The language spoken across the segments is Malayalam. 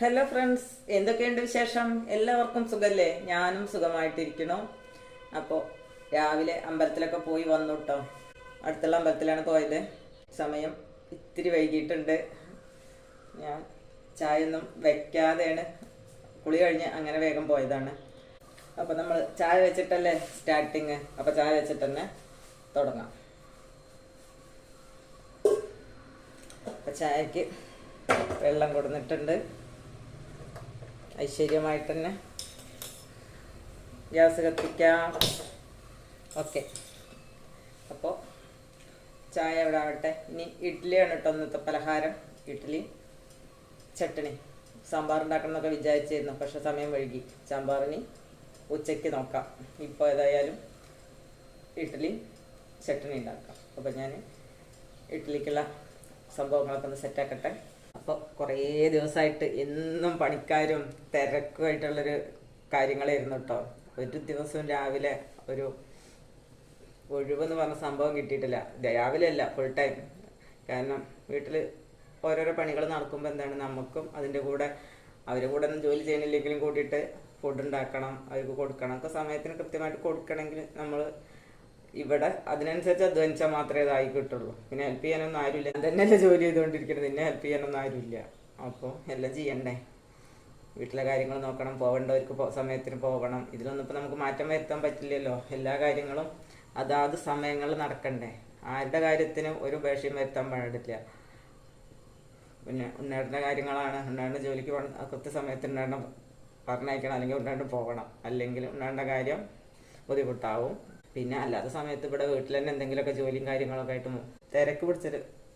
ഹലോ ഫ്രണ്ട്സ് എന്തൊക്കെയുണ്ട് വിശേഷം? എല്ലാവർക്കും സുഖല്ലേ? ഞാനും സുഖമായിട്ടിരിക്കണു അപ്പോൾ രാവിലെ അമ്പലത്തിലൊക്കെ പോയി വന്നു കേട്ടോ അടുത്തുള്ള അമ്പലത്തിലാണ് പോയത്. സമയം ഇത്തിരി വൈകിട്ടുണ്ട് ഞാൻ ചായ ഒന്നും വെക്കാതെയാണ് കുളി കഴിഞ്ഞ് അങ്ങനെ വേഗം പോയതാണ്. അപ്പോൾ നമ്മൾ ചായ വെച്ചിട്ടല്ലേ സ്റ്റാർട്ടിങ്? അപ്പോൾ ചായ വെച്ചിട്ട് തന്നെ തുടങ്ങാം. അപ്പോൾ ചായക്ക് വെള്ളം കൊടുത്തിട്ടുണ്ട് ഐശ്വര്യമായിട്ട് തന്നെ ഗ്യാസ് കത്തിക്കാം. ഓക്കെ. അപ്പോൾ ചായ ഇവിടെ ആവട്ടെ. ഇനി ഇഡ്ഡലിയാണ് കേട്ടോ ഇന്നത്തെ പലഹാരം. ഇഡ്ഡലി ചട്ടണി സാമ്പാർ ഉണ്ടാക്കണം എന്നൊക്കെ വിചാരിച്ചിരുന്നു. പക്ഷെ സമയം വഴുകി സാമ്പാറിന് ഉച്ചയ്ക്ക് നോക്കാം. ഇപ്പോൾ ഏതായാലും ഇഡ്ഡലി ചട്ടണി ഉണ്ടാക്കാം. അപ്പോൾ ഞാൻ ഇഡ്ഡലിക്കുള്ള സംഭവങ്ങളൊക്കെ ഒന്ന് സെറ്റാക്കട്ടെ അപ്പോൾ കുറേ ദിവസമായിട്ട് എന്നും പണിക്കാരും തിരക്കുമായിട്ടുള്ളൊരു കാര്യങ്ങളായിരുന്നു കേട്ടോ ഒരു ദിവസവും രാവിലെ ഒരു ഒഴിവെന്ന് പറഞ്ഞ സംഭവം കിട്ടിയിട്ടില്ല. രാവിലെ അല്ല ഫുൾ ടൈം കാരണം വീട്ടിൽ ഓരോരോ പണികൾ നടക്കുമ്പോൾ എന്താണ് നമുക്കും അതിന്റെ കൂടെ അവരെ കൂടെ ഒന്നും ജോലി ചെയ്യണില്ലെങ്കിലും കൂട്ടിയിട്ട് ഫുഡ് ഉണ്ടാക്കണം അവർക്ക് കൊടുക്കണം. ഒക്കെ സമയത്തിന് കൃത്യമായിട്ട് കൊടുക്കണമെങ്കിൽ നമ്മൾ ഇവിടെ അതിനനുസരിച്ച് അധ്വാനിച്ചാൽ മാത്രമേ ഇതായി കിട്ടുള്ളൂ. പിന്നെ ഹെൽപ്പ് ചെയ്യാനൊന്നും ആരുമില്ല. തന്നെയല്ലേ ജോലി ചെയ്തുകൊണ്ടിരിക്കുന്നത്. നിന്നെ ഹെൽപ്പ് ചെയ്യാനൊന്നും ആരുമില്ല. അപ്പോൾ എല്ലാം ചെയ്യണ്ടേ? വീട്ടിലെ കാര്യങ്ങൾ നോക്കണം. പോകേണ്ടവർക്ക് സമയത്തിന് പോകണം. ഇതിലൊന്നും ഇപ്പം നമുക്ക് മാറ്റം വരുത്താൻ പറ്റില്ലല്ലോ. എല്ലാ കാര്യങ്ങളും അതാത് സമയങ്ങളിൽ നടക്കണ്ടേ? ആരുടെ കാര്യത്തിനും ഒരു ഉപേക്ഷയും വരുത്താൻ പാടില്ല. പിന്നെ ഉണ്ണേട്ടന്റെ കാര്യങ്ങളാണ്. ഉണ്ണേട്ടന്റെ ജോലിക്ക് കൃത്യസമയത്ത് ഉണ്ണേട്ടൻ പറഞ്ഞയക്കണം. അല്ലെങ്കിൽ ഉണ്ണേട്ടൻ പോകണം. അല്ലെങ്കിൽ ഉണ്ണേട്ടന്റെ കാര്യം ബുദ്ധിമുട്ടാവും. പിന്നെ അല്ലാത്ത സമയത്ത് ഇവിടെ വീട്ടിൽ തന്നെ എന്തെങ്കിലുമൊക്കെ ജോലിയും കാര്യങ്ങളൊക്കെ ആയിട്ട് തിരക്ക് പിടിച്ച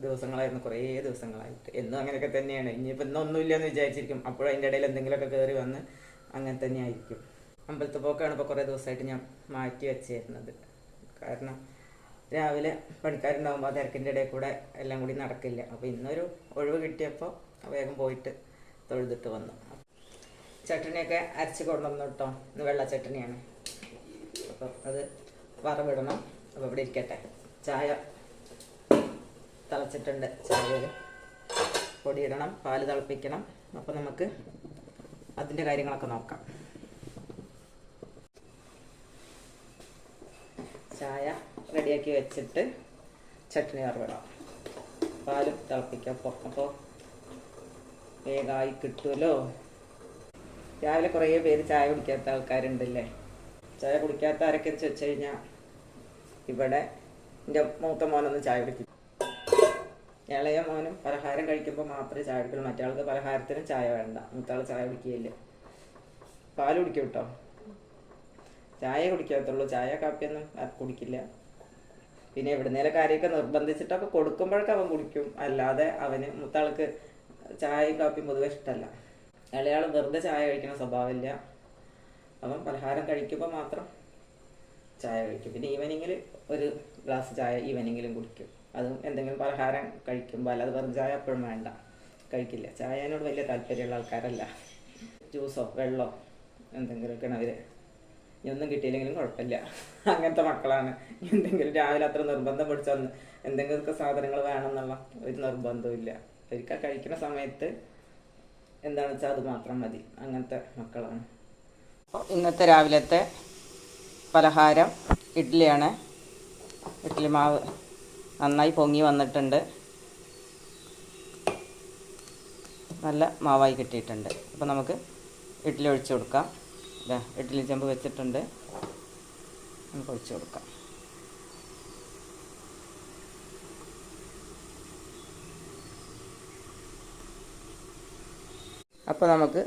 ദിവസങ്ങളായിരുന്നു കുറേ ദിവസങ്ങളായിട്ട്. എന്നും അങ്ങനെയൊക്കെ തന്നെയാണ്. ഇനിയിപ്പോൾ ഇന്നൊന്നുമില്ല എന്ന് വിചാരിച്ചിരിക്കും. അപ്പോഴും അതിന്റെ ഇടയിൽ എന്തെങ്കിലുമൊക്കെ കയറി വന്ന് അങ്ങനെ തന്നെ ആയിരിക്കും അമ്പലത്തിൽ പോക്കാണ് ഇപ്പോൾ കുറേ ദിവസമായിട്ട് ഞാൻ മാറ്റി വെച്ചിരുന്നത്. കാരണം രാവിലെ പണിക്കാരുണ്ടാകുമ്പോൾ ആ തിരക്കിന്റെ ഇടയിൽ കൂടെ എല്ലാം കൂടി നടക്കില്ല. അപ്പോൾ ഇന്നൊരു ഒഴിവ് കിട്ടിയപ്പോൾ വേഗം പോയിട്ട് തൊഴുതിട്ട് വന്നു. ചട്ടണിയൊക്കെ അരച്ച് കൊണ്ടുവന്നു കേട്ടോ. ഇന്ന് വെള്ള ചട്ടണിയാണ്. അപ്പോൾ അത് വറവിടണം. അപ്പോൾ ഇവിടെ ഇരിക്കട്ടെ. ചായ തിളച്ചിട്ടുണ്ട്. ചായയിൽ പൊടിയിടണം പാൽ തിളപ്പിക്കണം. അപ്പോൾ നമുക്ക് അതിന്റെ കാര്യങ്ങളൊക്കെ നോക്കാം. ചായ റെഡിയാക്കി വെച്ചിട്ട് ചട്നി വറവിടാം. പാലും തിളപ്പിക്കാം. അപ്പോൾ അപ്പോൾ വേഗമായി കിട്ടുമല്ലോ രാവിലെ കുറേ പേര് ചായ കുടിക്കാത്ത ആൾക്കാരുണ്ടല്ലേ? ചായ കുടിക്കാത്ത ആരൊക്കെ വെച്ച് കഴിഞ്ഞാൽ ഇവിടെ എന്റെ മൂത്ത മോനൊന്നും ചായ കുടിക്കും. ഇളയ മോനും പലഹാരം കഴിക്കുമ്പോൾ മാത്രമേ ചായ കുടിക്കുള്ളൂ. മറ്റാൾക്ക് പലഹാരത്തിനും ചായ വേണ്ട. മൂത്താൾ ചായ കുടിക്കുകയില്ല. പാൽ കുടിക്കും കേട്ടോ. ചായ കുടിക്കാത്തുള്ളൂ. ചായ കാപ്പിയൊന്നും കുടിക്കില്ല. പിന്നെ എവിടുന്നേലും കാര്യമൊക്കെ നിർബന്ധിച്ചിട്ടൊക്കെ കൊടുക്കുമ്പോഴൊക്കെ അവൻ കുടിക്കും. അല്ലാതെ അവന് മൂത്താൾക്ക് ചായയും കാപ്പിയും പൊതുവെ ഇഷ്ടമല്ല. ഇളയാൾ വെറുതെ ചായ കഴിക്കുന്ന സ്വഭാവമില്ല. അവൻ പലഹാരം കഴിക്കുമ്പോൾ മാത്രം ചായ കഴിക്കും. പിന്നെ ഈവനിങ്ങിൽ ഒരു ഗ്ലാസ് ചായ ഈവനിങ്ങിലും കുടിക്കും. അതും എന്തെങ്കിലും പലഹാരം കഴിക്കുമ്പോൾ അല്ലാതെ വെറും ചായ എപ്പോഴും വേണ്ട. കഴിക്കില്ല. ചായനോട് വലിയ താല്പര്യമുള്ള ആൾക്കാരല്ല. ജ്യൂസോ വെള്ളമോ എന്തെങ്കിലുമൊക്കെയാണ് അവർ ഒന്നും കിട്ടിയില്ലെങ്കിലും കുഴപ്പമില്ല. അങ്ങനത്തെ മക്കളാണ്. എന്തെങ്കിലും രാവിലെ അത്ര നിർബന്ധം പിടിച്ചൊന്ന് എന്തെങ്കിലുമൊക്കെ സാധനങ്ങൾ വേണമെന്നുള്ള ഒരു നിർബന്ധവും ഇല്ല ഒരിക്കൽ കഴിക്കുന്ന സമയത്ത് എന്താണെന്ന് വെച്ചാൽ അത് മാത്രം മതി. അങ്ങനത്തെ മക്കളാണ്. ഇന്നത്തെ രാവിലത്തെ പലഹാരം ഇഡ്ഡലിയാണ്. ഇഡ്ഡലി മാവ് നന്നായി പൊങ്ങി വന്നിട്ടുണ്ട്. നല്ല മാവായി കിട്ടിയിട്ടുണ്ട്. അപ്പോൾ നമുക്ക് ഇഡ്ഡലി ഒഴിച്ചു കൊടുക്കാം. ഇതാ ഇഡ്ഡലി ചെമ്പ് വെച്ചിട്ടുണ്ട്. നമുക്ക് ഒഴിച്ചു കൊടുക്കാം. അപ്പോൾ നമുക്ക്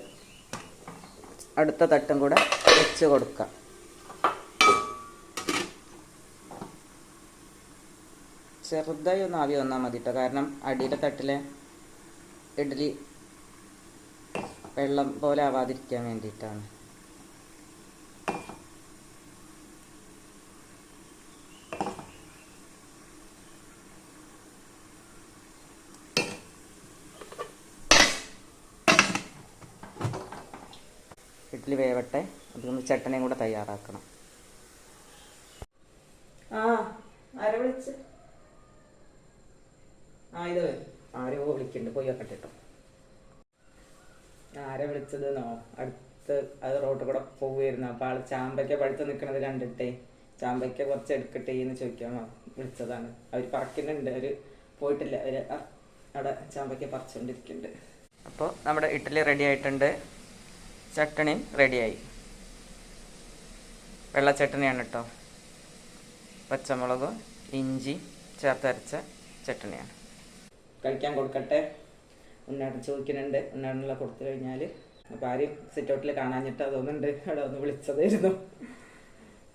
അടുത്ത തട്ടും കൂടെ വെച്ച് കൊടുക്കാം. ചെറുതായി ഒന്ന് ആവി വന്നാൽ മതി കേട്ടോ കാരണം അടിയിലെ തട്ടിലെ ഇഡ്ഡലി വെള്ളം പോലെ ആവാതിരിക്കാൻ വേണ്ടിയിട്ടാണ്. ഇഡ്ഡലി വേവട്ടെ. അതൊന്ന് ചട്ടനയും കൂടെ തയ്യാറാക്കണം. ആ ആരെ വിളിച്ച്? ആ ഇത് ആരോ വിളിക്കുന്നുണ്ട്. പോയി വെക്കട്ടെ കേട്ടോ ആരെ വിളിച്ചതെന്നോ? അടുത്ത് അത് റോട്ടിൽ കൂടെ പോവുമായിരുന്നു അപ്പോൾ ആൾ ചാമ്പയ്ക്ക പഴുത്ത് നിൽക്കുന്നത് കണ്ടിട്ടേ. ചാമ്പയ്ക്ക കുറച്ച് എടുക്കട്ടെ എന്ന് ചോദിക്കാൻ വിളിച്ചതാണ്. അവർ പറക്കുന്നുണ്ട്. അവർ പോയിട്ടില്ല. അവർ അവിടെ ചാമ്പയ്ക്ക പറിച്ചുകൊണ്ടിരിക്കുന്നുണ്ട് അപ്പോൾ നമ്മുടെ ഇഡ്ഡലി റെഡി ആയിട്ടുണ്ട്. ചട്ടണിയും റെഡിയായി വെള്ള ചട്ടണിയാണ് കേട്ടോ പച്ചമുളകും ഇഞ്ചി ചേർത്തരച്ച ചട്ടണിയാണ്. കഴിക്കാൻ കൊടുക്കട്ടെ? ഉണ്ണാടൻ ചോദിക്കുന്നുണ്ട്. ഉണ്ണാടനുള്ള കൊടുത്തു കഴിഞ്ഞാൽ അപ്പോൾ ആരും സിറ്റൗട്ടിൽ കാണാഞ്ഞിട്ട് അതൊന്നുണ്ട്. അവിടെ ഒന്ന് വിളിച്ചതായിരുന്നു.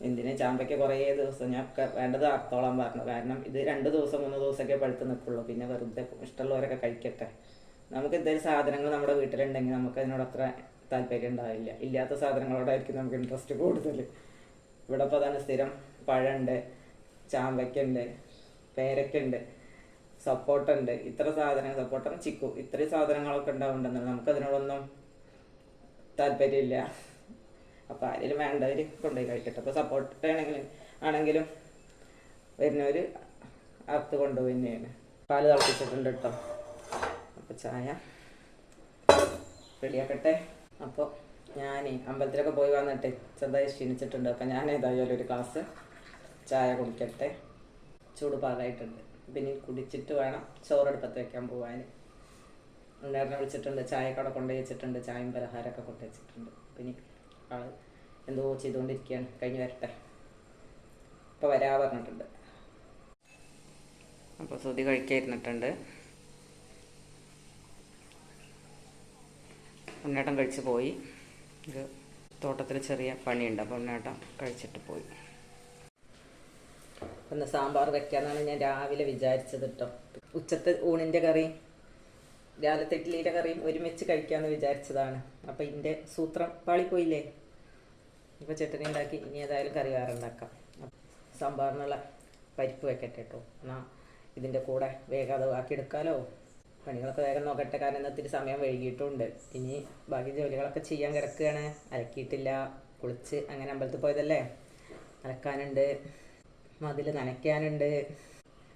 എന്തിന് ചാമ്പയ്ക്ക് കുറേ ദിവസം ഞാൻ വേണ്ടത് അർത്തോളം പറഞ്ഞു. കാരണം ഇത് രണ്ട് ദിവസം മൂന്ന് ദിവസമൊക്കെ പഴുത്ത് നിൽക്കുള്ളൂ. പിന്നെ വെറുതെ ഇഷ്ടമുള്ളവരൊക്കെ കഴിക്കട്ടെ. നമുക്ക് എന്തെങ്കിലും സാധനങ്ങൾ നമ്മുടെ വീട്ടിലുണ്ടെങ്കിൽ നമുക്ക് അതിനോട് അത്ര താല്പര്യം ഉണ്ടാവില്ല. ഇല്ലാത്ത സാധനങ്ങളോടായിരിക്കും നമുക്ക് ഇൻട്രസ്റ്റ് കൂടുതൽ. ഇവിടെ ഇപ്പോൾ അതാണ് സ്ഥിരം പഴമുണ്ട് ചാമ്പയ്ക്കുണ്ട് പേരക്കുണ്ട് സപ്പോർട്ടുണ്ട്. ഇത്ര സാധനങ്ങൾ ആണ് ചിക്കു. ഇത്രയും സാധനങ്ങളൊക്കെ ഉണ്ടാവുന്നുണ്ടെന്ന് നമുക്ക് അതിനോടൊന്നും താല്പര്യമില്ല. അപ്പോൾ ആരെങ്കിലും വേണ്ടവർ കൊണ്ടുപോയി കഴിക്കട്ടെ. അപ്പോൾ സപ്പോർട്ട് ആണെങ്കിലും ആണെങ്കിലും വരുന്നവർ അറുത്ത് കൊണ്ടുപോയി തന്നെയാണ്. പാൽ തിളപ്പിച്ചിട്ടുണ്ട് കേട്ടോ. അപ്പോൾ ചായ റെഡിയാക്കട്ടെ. അപ്പോൾ ഞാൻ അമ്പലത്തിലൊക്കെ പോയി വന്നിട്ട് ചെറുതായി ക്ഷീണിച്ചിട്ടുണ്ട്. അപ്പം ഞാൻ ഏതായാലും ഒരു ഗ്ലാസ് ചായ കുടിക്കട്ടെ. ചൂട് പാകമായിട്ടുണ്ട്. പിന്നെ കുടിച്ചിട്ട് വേണം ചോറെടുപ്പത്ത് വെക്കാൻ പോകാൻ ഉണ്ണേറിനെ വിളിച്ചിട്ടുണ്ട് ചായ കട കൊണ്ടുപോയി വെച്ചിട്ടുണ്ട് ചായയും പലഹാരമൊക്കെ കൊണ്ടു വെച്ചിട്ടുണ്ട്. പിന്നെ ആൾ എന്തോ ചെയ്തുകൊണ്ടിരിക്കുകയാണ്. കഴിഞ്ഞ് വരട്ടെ. ഇപ്പോൾ വരാ പറഞ്ഞിട്ടുണ്ട്. അപ്പോൾ ശ്രുതി കഴിക്കായിരുന്നിട്ടുണ്ട്. ഉണ്ണേട്ടൻ കഴിച്ച് പോയി. ഇത് തോട്ടത്തിൽ ചെറിയ പണിയുണ്ട്. അപ്പോൾ ഉണ്ണേട്ടൻ കഴിച്ചിട്ട് പോയി. ഒന്ന് സാമ്പാർ വെക്കാന്നാണ് ഞാൻ രാവിലെ വിചാരിച്ചത് കേട്ടോ ഉച്ചത്തെ ഊണിന്റെ കറി രാവിലത്തെ ഇഡ്ഡലിയുടെ കറിയും ഒരുമിച്ച് കഴിക്കാമെന്ന് വിചാരിച്ചതാണ്. അപ്പം ഇതിന്റെ സൂത്രം പാളിപ്പോയില്ലേ? ഇപ്പോൾ ചട്ടണി ഉണ്ടാക്കി ഇനി ഏതായാലും കറി വേറെ ഉണ്ടാക്കാം. സാമ്പാറിനുള്ള പരിപ്പ് വെക്കട്ടെ കേട്ടോ എന്നാൽ ഇതിന്റെ കൂടെ വേഗം അത് എടുക്കാലോ? പണികളൊക്കെ വേഗം നോക്കട്ടെ കാരണം ഇന്ന് ഒത്തിരി സമയം വൈകിട്ടുണ്ട് ഇനി ബാക്കി ജോലികളൊക്കെ ചെയ്യാൻ കിടക്കുകയാണ് അലക്കിയിട്ടില്ല കുളിച്ച് അങ്ങനെ അമ്പലത്തിൽ പോയതല്ലേ? അലക്കാനുണ്ട്. മതിൽ നനയ്ക്കാനുണ്ട്.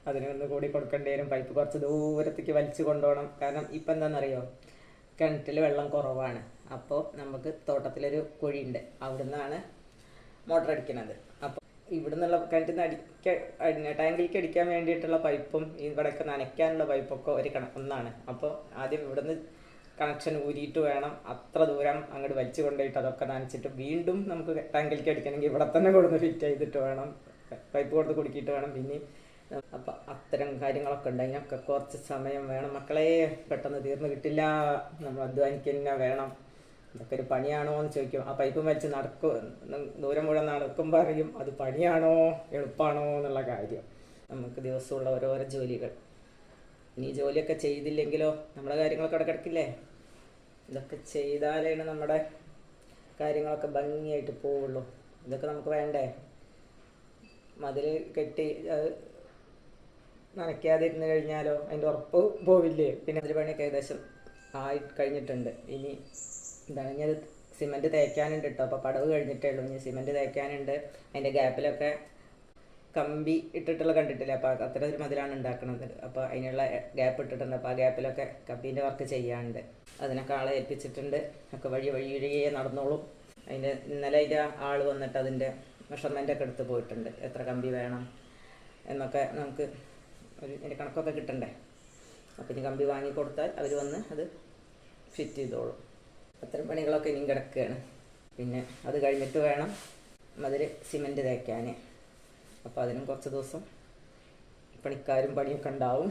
അതിനൊന്ന് കൂടി കൊടുക്കേണ്ടി വരും. പൈപ്പ് കുറച്ച് ദൂരത്തേക്ക് വലിച്ചു കൊണ്ടുപോകണം. കാരണം ഇപ്പം എന്താണെന്നറിയോ? കിണറ്റിൽ വെള്ളം കുറവാണ്. അപ്പോൾ നമുക്ക് തോട്ടത്തിലൊരു കുഴിയുണ്ട്. അവിടുന്നാണ് മോട്ടർ അടിക്കുന്നത് അപ്പോൾ ഇവിടുന്നുള്ള കിണറ്റിൽ നിന്ന് അടിക്ക ടാങ്കിലേക്ക് അടിക്കാൻ വേണ്ടിയിട്ടുള്ള പൈപ്പും ഇവിടെയൊക്കെ നനയ്ക്കാനുള്ള പൈപ്പൊക്കെ ഒരു കണ ഒന്നാണ്. അപ്പോൾ ആദ്യം ഇവിടുന്ന് കണക്ഷൻ ഊരിയിട്ട് വേണം. അത്ര ദൂരം അങ്ങോട്ട് വലിച്ചു കൊണ്ടുപോയിട്ട് അതൊക്കെ നനച്ചിട്ട് വീണ്ടും നമുക്ക് ടാങ്കിലേക്ക് അടിക്കണമെങ്കിൽ ഇവിടെ തന്നെ കൊടുന്ന് ഫിറ്റ് ചെയ്തിട്ട് വേണം. പൈപ്പ് കൊടുത്ത് കുടുക്കിയിട്ട് വേണം. പിന്നെ അപ്പം അത്തരം കാര്യങ്ങളൊക്കെ ഉണ്ട് അതിനൊക്കെ കുറച്ച് സമയം വേണം. മക്കളെ പെട്ടെന്ന് തീർന്നു കിട്ടില്ല. നമ്മൾ അധ്വാനിക്കുക വേണം. ഇതൊക്കെ ഒരു പണിയാണോ എന്ന് ചോദിക്കും. ആ പൈപ്പ് വെച്ച് നടക്കും ദൂരം മുഴുവൻ നടക്കുമ്പോൾ അറിയും അത് പണിയാണോ എളുപ്പമാണോ എന്നുള്ള കാര്യം. നമുക്ക് ദിവസമുള്ള ഓരോരോ ജോലികൾ. ഇനി ജോലിയൊക്കെ ചെയ്തില്ലെങ്കിലോ നമ്മുടെ കാര്യങ്ങളൊക്കെ അവിടെ കിടക്കില്ലേ? ഇതൊക്കെ ചെയ്താലാണ് നമ്മുടെ കാര്യങ്ങളൊക്കെ ഭംഗിയായിട്ട് പോവുള്ളൂ. ഇതൊക്കെ നമുക്ക് വേണ്ടേ? മതിൽ കെട്ടി അത് നനയ്ക്കാതിരുന്ന് കഴിഞ്ഞാലോ? അതിന്റെ ഉറപ്പ് പോവില്ലേ? പിന്നെ അതിൽ പണിയൊക്കെ ഏകദേശം ആയി കഴിഞ്ഞിട്ടുണ്ട്. ഇനി എന്താണ് അത് സിമെന്റ് തേക്കാനുണ്ട് കേട്ടോ അപ്പോൾ പടവ് കഴിഞ്ഞിട്ടേ ഉള്ളൂ. ഇനി സിമെന്റ് തേക്കാനുണ്ട്. അതിന്റെ ഗ്യാപ്പിലൊക്കെ കമ്പി ഇട്ടിട്ടുള്ള കണ്ടിട്ടില്ല? അപ്പോൾ അത്ര ഒരു മതിലാണ് ഉണ്ടാക്കുന്നത് അപ്പോൾ അതിനുള്ള ഗ്യാപ്പ് ഇട്ടിട്ടുണ്ട്. അപ്പോൾ ആ ഗ്യാപ്പിലൊക്കെ കമ്പീന്റെ വർക്ക് ചെയ്യാനുണ്ട്. അതിനൊക്കെ ആളെ ഏൽപ്പിച്ചിട്ടുണ്ട്. ഒക്കെ വഴി വഴി വഴിയേ നടന്നോളും. അതിന്റെ ഇന്നലെ അതിന്റെ ആൾ വന്നിട്ട് അതിന്റെ മെഷർമെന്റ് ഒക്കെ എടുത്ത് പോയിട്ടുണ്ട്. എത്ര കമ്പി വേണം എന്നൊക്കെ നമുക്ക് ഒരു എന്റെ കണക്കൊക്കെ കിട്ടണ്ടേ? അപ്പം ഇനി കമ്പി വാങ്ങി കൊടുത്താൽ അവർ വന്ന് അത് ഫിറ്റ് ചെയ്തോളും. അത്തരം പണികളൊക്കെ ഇനിയും കിടക്കുകയാണ്. പിന്നെ അത് കഴിഞ്ഞിട്ട് വേണം അതിൽ സിമെന്റ് തേക്കാൻ അപ്പോൾ അതിനും കുറച്ച് ദിവസം പണിക്കാരും പണിയൊക്കെ ഉണ്ടാവും.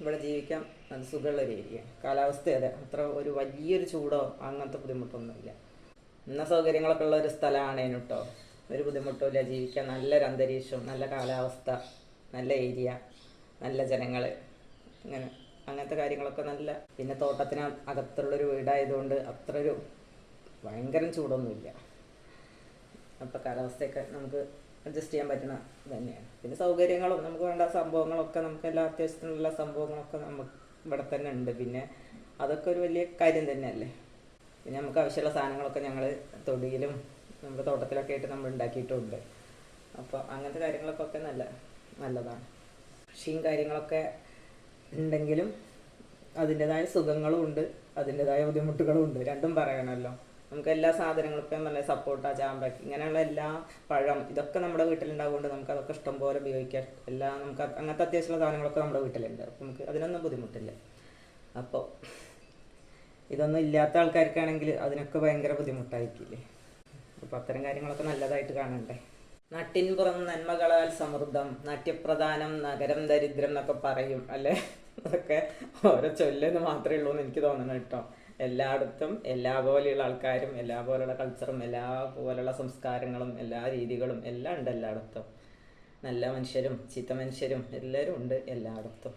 ഇവിടെ ജീവിക്കാൻ അത് സുഖമുള്ളൊരു ഏരിയ. കാലാവസ്ഥ അതെ അത്ര ഒരു വലിയൊരു ചൂടോ അങ്ങനത്തെ ബുദ്ധിമുട്ടൊന്നുമില്ല. ഇന്ന സൗകര്യങ്ങളൊക്കെ ഉള്ള ഒരു സ്ഥലമാണ് കേട്ടോ ഒരു ബുദ്ധിമുട്ടുമില്ല. ജീവിക്കാൻ നല്ലൊരു അന്തരീക്ഷം നല്ല കാലാവസ്ഥ നല്ല ഏരിയ നല്ല ജനങ്ങൾ അങ്ങനെ അങ്ങനത്തെ കാര്യങ്ങളൊക്കെ നല്ല പിന്നെ തോട്ടത്തിന് അകത്തുള്ളൊരു വീടായതുകൊണ്ട് അത്ര ഒരു ഭയങ്കരം ചൂടൊന്നുമില്ല. അപ്പോൾ കാലാവസ്ഥയൊക്കെ നമുക്ക് അഡ്ജസ്റ്റ് ചെയ്യാൻ പറ്റുന്ന തന്നെയാണ് പിന്നെ സൗകര്യങ്ങളും നമുക്ക് വേണ്ട സംഭവങ്ങളൊക്കെ നമുക്ക് എല്ലാ അത്യാവശ്യത്തിനുള്ള സംഭവങ്ങളൊക്കെ നമുക്ക് ഇവിടെ തന്നെ ഉണ്ട്. പിന്നെ അതൊക്കെ ഒരു വലിയ കാര്യം തന്നെയല്ലേ? പിന്നെ നമുക്ക് ആവശ്യമുള്ള സാധനങ്ങളൊക്കെ ഞങ്ങൾ തൊടിയിലും നമ്മുടെ തോട്ടത്തിലൊക്കെ ആയിട്ട് നമ്മൾ ഉണ്ടാക്കിയിട്ടുണ്ട്. അപ്പോൾ അങ്ങനത്തെ കാര്യങ്ങളൊക്കെ ഒക്കെ നല്ല നല്ലതാണ്. കൃഷിയും കാര്യങ്ങളൊക്കെ ഉണ്ടെങ്കിലും അതിന്റെതായ സുഖങ്ങളും ഉണ്ട് അതിന്റെതായ ബുദ്ധിമുട്ടുകളും ഉണ്ട്. രണ്ടും പറയണമല്ലോ നമുക്ക് എല്ലാ സാധനങ്ങളും ഇപ്പം പറഞ്ഞ സപ്പോട്ട ചാമ്പക്ക ഇങ്ങനെയുള്ള എല്ലാ പഴം ഇതൊക്കെ നമ്മുടെ വീട്ടിലുണ്ടാകുകൊണ്ട് നമുക്ക് അതൊക്കെ ഇഷ്ടം പോലെ ഉപയോഗിക്കാം. എല്ലാ നമുക്ക് അങ്ങനത്തെ അത്യാവശ്യമുള്ള സാധനങ്ങളൊക്കെ നമ്മുടെ വീട്ടിലുണ്ട്. അപ്പം നമുക്ക് അതിനൊന്നും ബുദ്ധിമുട്ടില്ല. അപ്പോൾ ഇതൊന്നും ഇല്ലാത്ത ആൾക്കാർക്കാണെങ്കിൽ അതിനൊക്കെ ഭയങ്കര ബുദ്ധിമുട്ടായിരിക്കില്ലേ? അപ്പോൾ അത്തരം കാര്യങ്ങളൊക്കെ നല്ലതായിട്ട് കാണണ്ടേ? നട്ടിൻപുറം നന്മകളാൽ സമൃദ്ധം നാട്യപ്രധാനം നഗരം ദരിദ്രം എന്നൊക്കെ പറയും അല്ലേ? അതൊക്കെ ഓരോ ചൊല്ലെന്ന് മാത്രമേ ഉള്ളൂ എന്ന് എനിക്ക് തോന്നണം കേട്ടോ. എല്ലായിടത്തും എല്ലാ പോലെയുള്ള ആൾക്കാരും എല്ലാ പോലെയുള്ള കൾച്ചറും എല്ലാ പോലെയുള്ള സംസ്കാരങ്ങളും എല്ലാ രീതികളും എല്ലാം ഉണ്ട് എല്ലായിടത്തും. നല്ല മനുഷ്യരും ചീത്ത മനുഷ്യരും എല്ലാവരും ഉണ്ട് എല്ലായിടത്തും.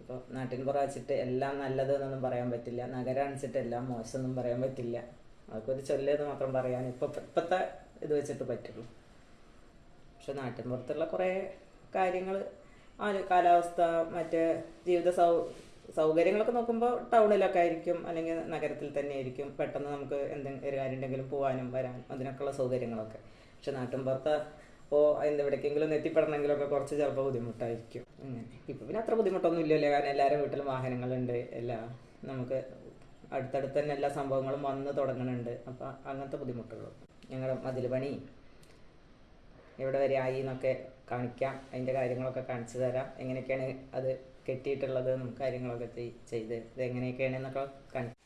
ഇപ്പോൾ നാട്ടിൻ പുറച്ചിട്ട് എല്ലാം നല്ലത് എന്നൊന്നും പറയാൻ പറ്റില്ല. നഗരം അണിച്ചിട്ട് എല്ലാം മോശമെന്നും പറയാൻ പറ്റില്ല. അതൊക്കെ ഒരു ചൊല്ലെന്ന് മാത്രം പറയാൻ ഇപ്പം ഇപ്പോഴത്തെ ഇത് വെച്ചിട്ട് പറ്റുള്ളൂ. പക്ഷെ നാട്ടിൻ പുറത്തുള്ള കുറേ കാര്യങ്ങൾ ആ കാലാവസ്ഥ മറ്റേ ജീവിത സൗ സൗകര്യങ്ങളൊക്കെ നോക്കുമ്പോൾ ടൗണിലൊക്കെ ആയിരിക്കും അല്ലെങ്കിൽ നഗരത്തിൽ തന്നെ ആയിരിക്കും പെട്ടെന്ന് നമുക്ക് എന്തെങ്കിലും ഒരു കാര്യം ഉണ്ടെങ്കിലും പോകാനും വരാനും അതിനൊക്കെയുള്ള സൗകര്യങ്ങളൊക്കെ. പക്ഷെ നാട്ടിൻ പുറത്ത് ഇപ്പോൾ എന്തെവിടേക്കെങ്കിലും എത്തിപ്പെടണമെങ്കിലൊക്കെ കുറച്ച് ചിലപ്പോൾ ബുദ്ധിമുട്ടായിരിക്കും. അങ്ങനെ. ഇപ്പം പിന്നെ അത്ര ബുദ്ധിമുട്ടൊന്നും ഇല്ലല്ലോ. കാരണം എല്ലാവരും വീട്ടിലും വാഹനങ്ങളുണ്ട്. എല്ലാം നമുക്ക് അടുത്തടുത്ത് തന്നെ എല്ലാ സംഭവങ്ങളും വന്ന് തുടങ്ങുന്നുണ്ട് അപ്പം അങ്ങനത്തെ ബുദ്ധിമുട്ടുള്ളൂ ഞങ്ങളുടെ മതിൽ പണി എവിടെ വരെ ആയി എന്നൊക്കെ കാണിക്കാം. അതിന്റെ കാര്യങ്ങളൊക്കെ കാണിച്ചു തരാം. എങ്ങനെയൊക്കെയാണ് അത് കെട്ടിയിട്ടുള്ളത് കാര്യങ്ങളൊക്കെ ചെയ്ത് ഇത് എങ്ങനെയൊക്കെയാണ് എന്നൊക്കെ കാണിക്കാം.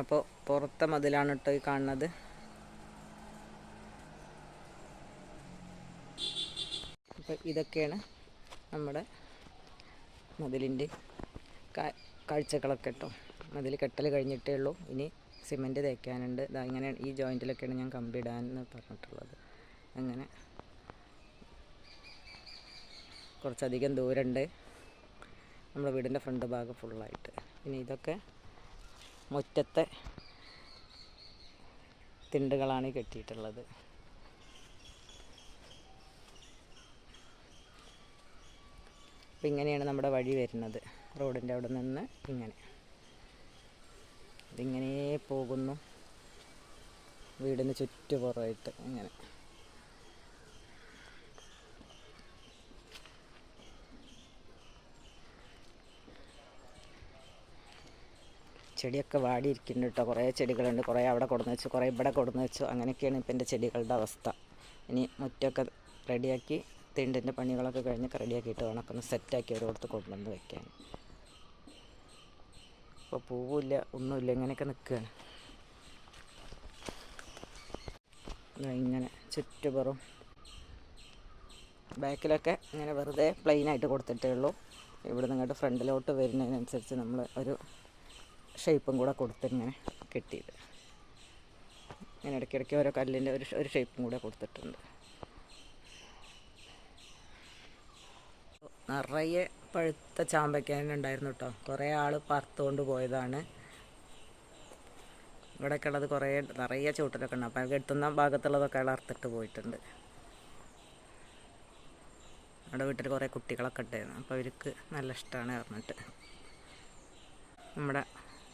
അപ്പോൾ പുറത്തെ മതിലാണ് കേട്ടോ ഈ കാണുന്നത്. അപ്പോൾ ഇതൊക്കെയാണ് നമ്മുടെ മതിലിന്റെ കാഴ്ചകളൊക്കെ കേട്ടോ മതിൽ കെട്ടൽ കഴിഞ്ഞിട്ടേ ഉള്ളൂ. ഇനി സിമന്റ് തേക്കാനുണ്ട്. ഇതാ ഇങ്ങനെ ഈ ജോയിന്റിലൊക്കെയാണ് ഞാൻ കമ്പിടാനെന്ന് പറഞ്ഞിട്ടുള്ളത്. അങ്ങനെ കുറച്ചധികം ദൂരമുണ്ട് നമ്മുടെ വീടിന്റെ ഫ്രണ്ട് ഭാഗം ഫുള്ളായിട്ട്. പിന്നെ ഇതൊക്കെ മുറ്റത്തെ തിണ്ടുകളാണ് കെട്ടിയിട്ടുള്ളത്. അപ്പം ഇങ്ങനെയാണ് നമ്മുടെ വഴി വരുന്നത്. റോഡിന്റെ അവിടെ നിന്ന് ഇങ്ങനെ. ഇതിങ്ങനെ പോകുന്നു. വീടിന് ചുറ്റുപുറമായിട്ട് ഇങ്ങനെ. ചെടിയൊക്കെ വാടിയിരിക്കുന്നുണ്ട് കേട്ടോ. കുറേ ചെടികളുണ്ട്. കുറേ അവിടെ കൊടുന്ന് വെച്ചു കുറേ ഇവിടെ കൊടുന്ന് വെച്ചു. അങ്ങനെയൊക്കെയാണ് ഇപ്പം എന്റെ ചെടികളുടെ അവസ്ഥ. ഇനി മുറ്റമൊക്കെ റെഡിയാക്കി തിണ്ടിന്റെ പണികളൊക്കെ കഴിഞ്ഞൊക്കെ റെഡിയാക്കിയിട്ട് ഒന്ന് സെറ്റാക്കി ഒരിടത്ത് കൊണ്ടുവന്ന് വെക്കാൻ. ഇപ്പോൾ പൂവില്ല ഒന്നുമില്ല ഇങ്ങനെയൊക്കെ നിൽക്കുകയാണ്. ഇങ്ങനെ ചുറ്റുപുറം ബാക്കിലൊക്കെ ഇങ്ങനെ വെറുതെ പ്ലെയിനായിട്ട് കൊടുത്തിട്ടേ ഉള്ളൂ. ഇവിടെ നിങ്ങോട്ട് ഫ്രണ്ടിലോട്ട് വരുന്നതിനനുസരിച്ച് നമ്മൾ ഒരു ഷേപ്പും കൂടെ കൊടുത്തിങ്ങനെ കെട്ടിയത്. ഇങ്ങനെ ഇടയ്ക്കിടയ്ക്ക് ഓരോ കല്ലിന്റെ ഒരു ഒരു ഷേപ്പും കൂടെ കൊടുത്തിട്ടുണ്ട്. നിറയെ പഴുത്ത ചാമ്പയ്ക്കാന ഉണ്ടായിരുന്നു കേട്ടോ കുറേ ആൾ പറത്തുകൊണ്ട് പോയതാണ്. ഇവിടെയൊക്കെ ഉള്ളത് കുറേ നിറയെ ചൂട്ടിലൊക്കെ ഉണ്ട്. അപ്പോൾ എടുത്തുന്ന ഭാഗത്തുള്ളതൊക്കെ വളർത്തിട്ട് പോയിട്ടുണ്ട്. അവിടെ വീട്ടിൽ കുറേ കുട്ടികളൊക്കെ ഉണ്ടായിരുന്നു. അപ്പോൾ അവർക്ക് നല്ല ഇഷ്ടമാണ് പറഞ്ഞിട്ട്. നമ്മുടെ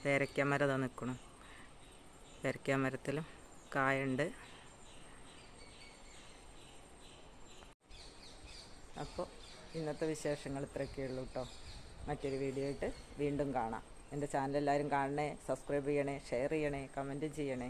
പേരയ്ക്കാമരം അതാ നിൽക്കണം പേരയ്ക്കാമരത്തിലും കായുണ്ട്. അപ്പോൾ ഇന്നത്തെ വിശേഷങ്ങൾ ഇത്രയൊക്കെ ഉള്ളൂ കേട്ടോ മറ്റൊരു വീഡിയോ ആയിട്ട് വീണ്ടും കാണാം. എന്റെ ചാനൽ എല്ലാവരും കാണണേ സബ്സ്ക്രൈബ് ചെയ്യണേ ഷെയർ ചെയ്യണേ കമന്റ് ചെയ്യണേ.